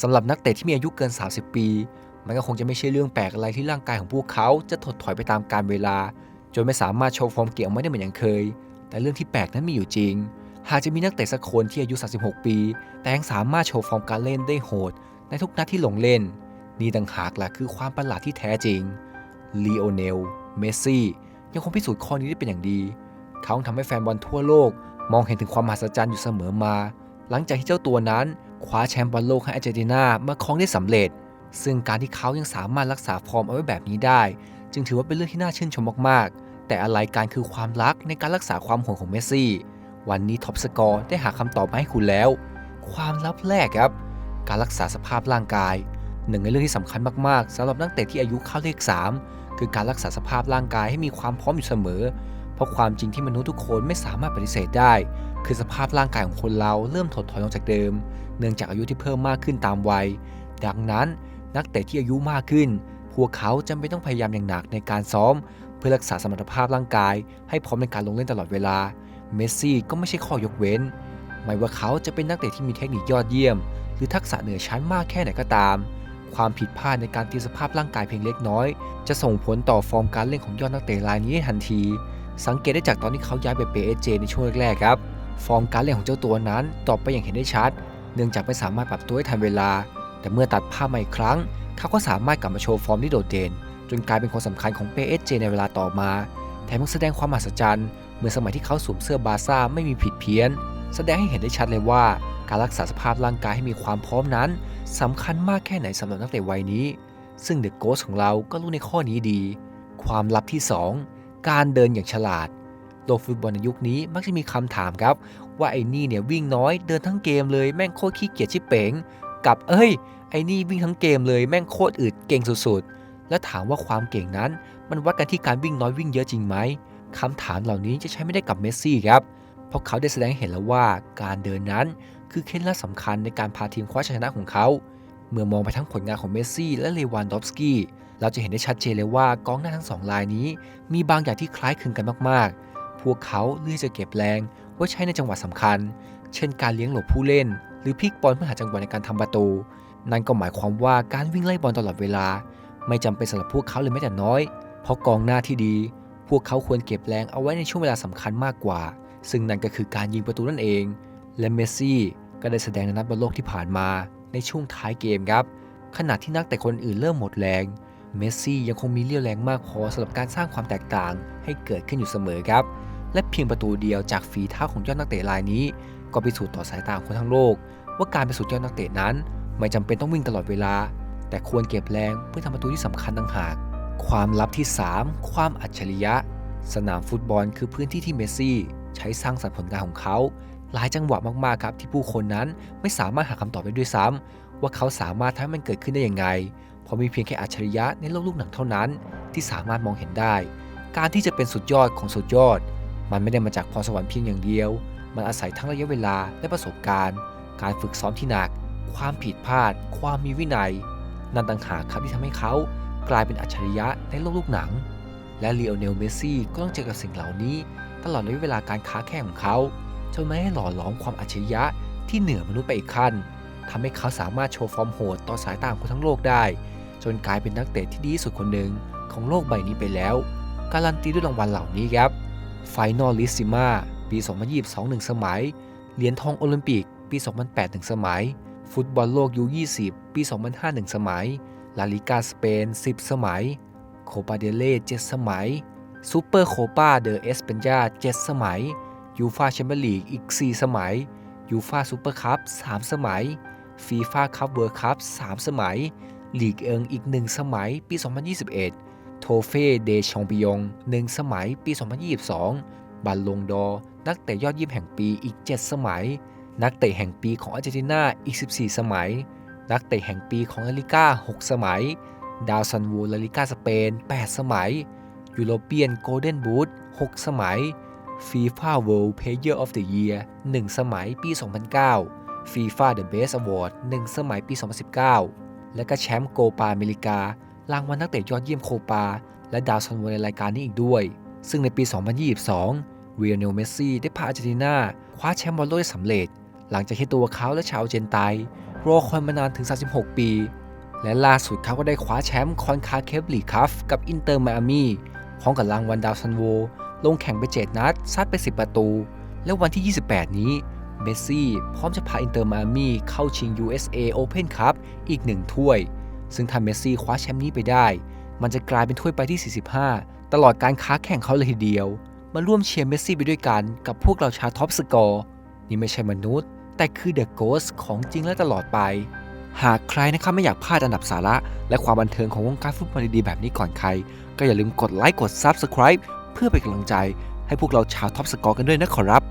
สำหรับนักเตะที่มีอายุเกิน 30 ปี มันก็คงจะไม่ใช่เรื่องแปลกอะไรที่ร่างกายของพวกเขาจะถดถอยไปตามกาลเวลา จนไม่สามารถโชว์ฟอร์มเก่งออกมาได้เหมือนอย่างเคย แต่เรื่องที่แปลกนั้นมีอยู่จริง หากจะมีนักเตะสักคนที่อายุ 36 ปี แต่ยังสามารถโชว์ฟอร์มการเล่นได้โหด ในทุกนัดที่ลงเล่น นี่ต่างหากแหละคือความประหลาดที่แท้จริงลีโอเนล เมสซี่ ยังคงพิสูจน์ข้อนี้ได้เป็นอย่างดี เขาทำให้แฟนบอลทั่วโลก มองเห็นถึงความมหัศจรรย์อยู่เสมอมา หลังจากที่เจ้าตัวนั้น คว้าแชมป์บอลโลกให้อาร์เจนตินามาครองได้สำเร็จ ซึ่งการที่เขายังสามารถรักษาฟอร์มเอาไว้แบบนี้ได้ จึงถือว่าเป็นเรื่องที่น่าชื่นชมมากๆ แต่อะไรการคือความรักในการรักษาความห่วงของเมสซี่ วันนี้ท็อปสกอร์ได้หาคำตอบมาให้คุณแล้ว ความลับแรกครับ การรักษาสภาพร่างกาย หนึ่งในเรื่องที่สำคัญมากๆสำหรับนักเตะที่อายุเข้าเลข 3 คือการรักษาสภาพร่างกายให้มีความพร้อมอยู่เสมอเพราะความจริงที่มนุษย์ทุกคนไม่สามารถปฏิเสธได้ คือสภาพร่างกายของคนเราเริ่มถดถอยลงจากเดิม เนื่องจากอายุที่เพิ่มมากขึ้นตามวัย ดังนั้นนักเตะที่อายุมากขึ้น พวกเขาจำเป็นต้องพยายามอย่างหนักในการซ้อม เพื่อรักษาสมรรถภาพร่างกาย ให้พร้อมในการลงเล่นตลอดเวลา เมสซี่ก็ไม่ใช่ข้อยกเว้น ไม่ว่าเขาจะเป็นนักเตะที่มีเทคนิคยอดเยี่ยม หรือทักษะเหนือชั้นมากแค่ไหนก็ตาม ความผิดพลาดในการเตรียมสภาพร่างกายเพียงเล็กน้อย จะส่งผลต่อฟอร์มการเล่นของยอดนักเตะรายนี้ทันที สังเกตได้จากตอนที่เขาย้ายไปเปเอเจในช่วงแรกๆครับ ฟอร์มการเล่นของเจ้าตัวนั้นตอบไปอย่างเห็นได้ชัด เนื่องจากไม่สามารถปรับตัวให้ทันเวลา แต่เมื่อตัดภาพมาอีกครั้ง เขาก็สามารถกลับมาโชว์ฟอร์มที่โดดเด่น จนกลายเป็นคนสำคัญของ PSG ในเวลาต่อมา แถมยังแสดงความมหัศจรรย์เมื่อสมัยที่เขาสวมเสื้อบาร์ซ่าไม่มีผิดเพี้ยน แสดงให้เห็นได้ชัดเลยว่า การรักษาสภาพร่างกายให้มีความพร้อมนั้นสำคัญมากแค่ไหนสำหรับนักเตะวัยนี้ ซึ่งเดอะโกสของเราก็รู้ในข้อนี้ดี ความลับที่ 2 การเดินอย่างฉลาด โลกฟุตบอลในยุคนี้มักจะมีคำถามครับ ว่าไอ้นี่เนี่ยวิ่งน้อยเดินทั้งเกมเลยแม่งโคตรขี้เกียจชิบเป๋งกับเอ้ย ไอ้นี่วิ่งทั้งเกมเลยแม่งโคตรอึดเก่งสุดๆ แล้วถามว่าความเก่งนั้น มันวัดกันที่การวิ่งน้อยวิ่งเยอะจริงไหมคำถามเหล่านี้จะใช้ไม่ได้กับเมสซี่ครับ เพราะเขาได้แสดงเห็นแล้วว่าการเดินนั้นคือเคล็ดลับสำคัญในการพาทีมคว้าชัยชนะของเขา เมื่อมองไปทั้งผลงานของเมสซี่และเลวานดอฟสกี้ เราจะเห็นได้ชัดเจนเลยว่ากองหน้าทั้งสองรายนี้ มีบางอย่างที่คล้ายคลึงกันมากๆ พวกเขาเลือกจะเก็บแรงไว้ใช้ในจังหวะสำคัญ เช่นการเลี้ยงหลบผู้เล่น หรือพลิกบอลเพื่อหาจังหวะในการทำประตู นั่นก็หมายความว่าการวิ่งไล่บอลตลอดเวลา ไม่จำเป็นสำหรับพวกเขาเลยแม้แต่น้อย เพราะกองหน้าที่ดี พวกเขาควรเก็บแรงเอาไว้ในช่วงเวลาสำคัญมากกว่า ซึ่งนั่นก็คือการยิงประตูนั่นเอง และเมสซี่ก็ได้แสดงในนัดบอลโลกที่ผ่านมาในช่วงท้ายเกมครับขณะที่นักแต่คนอื่นเริ่มหมดแรง เมสซี่ยังคงมีเรี่ยวแรงมากพอสำหรับการสร้างความแตกต่างให้เกิดขึ้นอยู่เสมอครับ และเพียงประตูเดียวจากฝีเท้าของยอดนักเตะรายนี้ ก็พิสูจน์ต่อสายตาคนทั้งโลก ว่าการเป็นสุดยอดนักเตะนั้น ไม่จำเป็นต้องวิ่งตลอดเวลา แต่ควรเก็บแรงเพื่อทำประตูที่สำคัญต่างหาก ความลับที่ 3 ความอัจฉริยะ สนามฟุตบอลคือพื้นที่ที่เมสซี่ ใช้สร้างสรรค์ผลงานของเขา หลายจังหวะมากๆครับที่ผู้คนนั้นไม่สามารถหาคำตอบได้ด้วยซ้ำว่าเขาสามารถทำให้มันเกิดขึ้นได้อยังไงเพราะมีเพียงแค่อัจฉริยะในโลกลูกหนังเท่านั้น ที่สามารถมองเห็นได้ การที่จะเป็นสุดยอดของสุดยอด มันไม่ได้มาจากพรสวรรค์เพียงอย่างเดียว มันอาศัยทั้งระยะเวลาและประสบการณ์ การฝึกซ้อมที่หนัก ความผิดพลาด ความมีวินัย นั่นต่างหากครับที่ทำให้เขากลายเป็นอัจฉริยะในโลกลูกหนัง และเลโอเนล เมสซี่ก็ต้องเจอกับสิ่งเหล่านี้ ตลอดระยะเวลาการค้าแข่งของเขาจนไม่ให้หล่อหลอมความอัจฉริยะที่เหนือมนุษย์ไปอีกขั้นทำให้เขาสามารถโชว์ฟอร์มโหดต่อสายตาคนทั้งโลกได้ จนกลายเป็นนักเตะที่ดีที่สุดคนหนึ่งของโลกใบนี้ไปแล้ว การันตีด้วยรางวัลเหล่านี้ครับ ไฟนอลลิซิมาปี 2022หนึ่งสมัย เหรียญทองโอลิมปิก ปี 2008หนึ่งสมัย ฟุตบอลโลกยู20 ปี 2005หนึ่งสมัย ลาลิกาสเปน 10 สมัย โคปาเดเล่7สมัย ซูเปอร์โคปาเดอเอสเปนยา7สมัย ยูฟาแชมเปี้ยนลีกอีก 4 สมัย ยูฟาซูเปอร์คัพ3สมัย ฟีฟ่าคัพเวิร์คัพ3สมัย ลีกเอิงอีก 1 สมัย ปี 2021 โทเฟ่เดชองปิยง1สมัยปี 2022 บัลลงดอ นักเตะยอดเยี่ยมแห่งปีอีก 7 สมัย นักเตะแห่งปีของอาร์เจนตินาอีก 14 สมัย นักเตะแห่งปีของลาลิก้า 6 สมัย ดาวซันวูลาลิก้าสเปน 8 สมัย ยูโรเปียนโกลเด้นบูท6สมัย FIFA World Player of the Year 1สมัยปี 2009 FIFA The Best Award 1สมัยปี 2019 และก็แชมป์โกปาอเมริกา รางวัลนักเตะยอดเยี่ยมโคปา และดาวซันโวในรายการนี้อีกด้วย ซึ่งในปี 2022เวียเนลเมสซี่ได้พาอาร์เจนตินาคว้าแชมป์บอลโลกได้สำเร็จ หลังจากที่ตัวเขาและชาวเจนไตรอคอยมานานถึง 36 ปี และล่าสุดเขาก็ได้คว้าแชมป์คอนคาเคฟลีคัฟกับอินเตอร์มาอามีพร้อมกับรางวัลดาวซันโว ลงแข่งไป 7 นัดซัดไป 10 ประตู และวันที่ 28 นี้เมสซี่พร้อมจะพาอินเตอร์มาอามี่เข้าชิง USA Open Cup อีกหนึ่งถ้วย ซึ่งถ้าเมสซี่คว้าแชมป์นี้ไปได้ มันจะกลายเป็นถ้วยใบที่ 45 ตลอดการค้าแข่งเขาเลยทีเดียว มาร่วมเชียร์เมสซี่ไปด้วยกันกับพวกเราชาวท็อปสกอร์นี่ไม่ใช่มนุษย์ แต่คือเดอะโกสของจริงและตลอดไป หากใครนะครับไม่อยากพลาดอันดับสาระ และความบันเทิงของวงการฟุตบอลดีๆแบบนี้ก่อนใคร ก็อย่าลืมกดไลค์กด Subscribe เพื่อเป็นกำลังใจให้พวกเราชาวท็อปสกอร์กันด้วยนะขอรับ